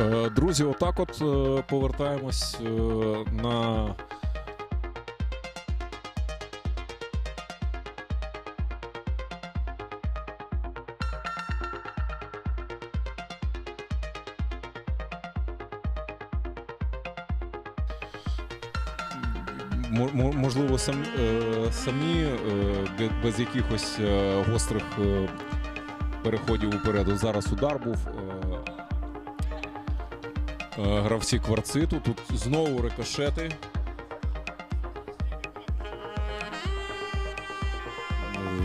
Е, Друзі, отак от е, повертаємось е, на можливо, сам, е, самі е, без якихось е, гострих переходів уперед. Зараз удар був. Гравці кварциту. Тут знову рикошети.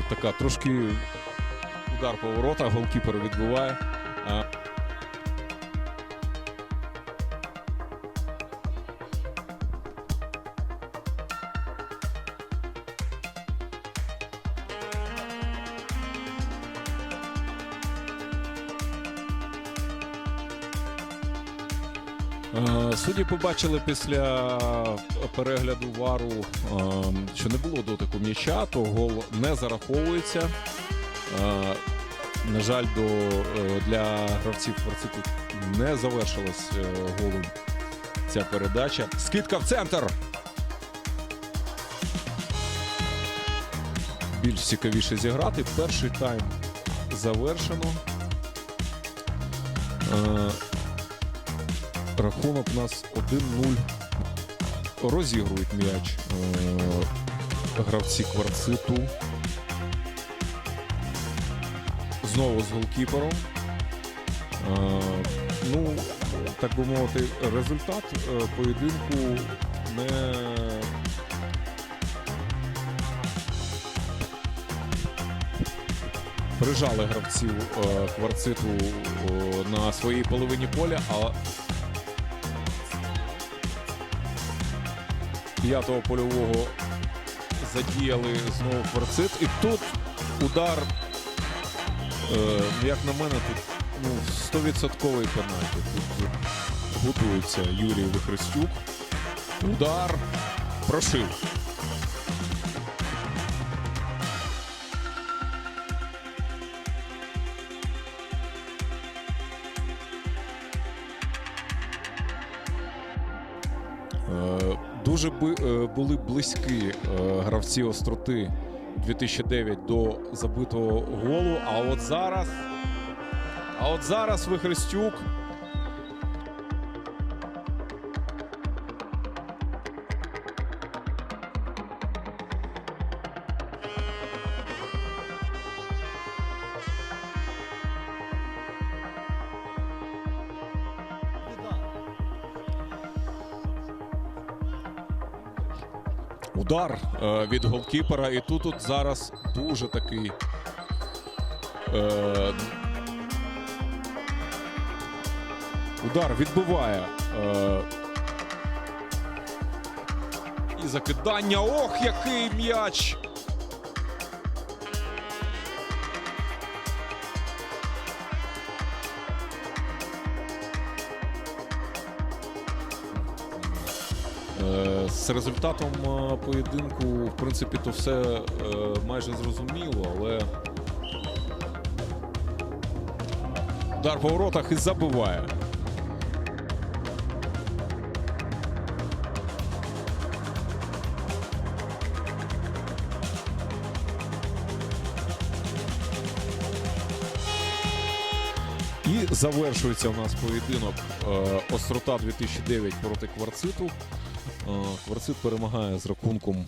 Така трошки удар по воротах, голкіпер відбиває. Судді побачили після перегляду вару, е, що не було дотику м'яча, то гол не зараховується. Е, На жаль, до, е, для гравців Кварциту не завершилась е, голом ця передача. Скидка в центр. Більш цікавіше зіграти. Перший тайм завершено. Рахунок у нас 1-0. Розігрують м'яч е, гравці кварциту. Знову з голкіпером. Е, ну, так би мовити, результат е, поєдинку не. Прижали гравців кварциту на своїй половині поля, а п'ятого польового задіяли знову кварцит. І тут удар, е, як на мене, тут ну, 100% пенальті. Тут готується Юрій Вихрестюк. Удар прошив. Е, Дуже би, е, були близькі е, гравці остроти 2009 до забитого голу. А от зараз. А от зараз Вихрестюк. Удар е, від голкіпера. І тут от зараз дуже такий. Е, удар відбиває. Е, і закидання. Ох, який м'яч! З результатом е, поєдинку, в принципі, то все е, майже зрозуміло, але удар по воротах і забиває. І завершується у нас поєдинок е, Острота 2009 проти Кварциту. Е, Кварцит перемагає з рахунком